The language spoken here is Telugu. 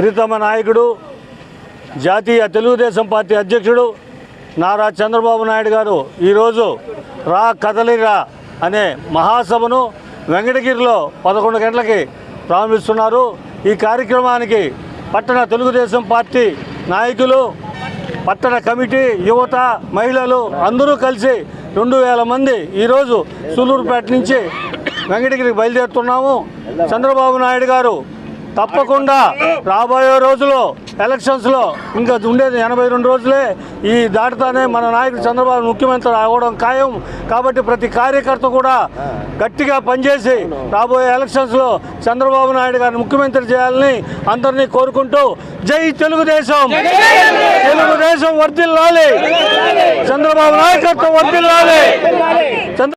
ప్రీతమ నాయకుడు జాతీయ తెలుగుదేశం పార్టీ అధ్యక్షుడు నారా చంద్రబాబు నాయుడు గారు ఈరోజు రా కదలిరా అనే మహాసభను వెంకటగిరిలో పదకొండు గంటలకి ప్రారంభిస్తున్నారు. ఈ కార్యక్రమానికి పట్టణ తెలుగుదేశం పార్టీ నాయకులు పట్టణ కమిటీ యువత మహిళలు అందరూ కలిసి రెండు వేల మంది ఈరోజు సూలూరుపేట నుంచి వెంకటగిరికి బయలుదేరుతున్నాము. చంద్రబాబు నాయుడు గారు తప్పకుండా రాబోయే రోజులో ఎలక్షన్స్లో ఇంకా ఉండేది ఎనభై రెండు రోజులే ఈ దాటితోనే మన నాయకుడు చంద్రబాబు ముఖ్యమంత్రి అవ్వడం ఖాయం. కాబట్టి ప్రతి కార్యకర్త కూడా గట్టిగా పనిచేసి రాబోయే ఎలక్షన్స్లో చంద్రబాబు నాయుడు గారిని ముఖ్యమంత్రి చేయాలని అందరినీ కోరుకుంటూ జై తెలుగుదేశం. తెలుగుదేశం వర్దిల్లాలి చంద్రబాబు నాయకత్వం వర్దిల్లాలి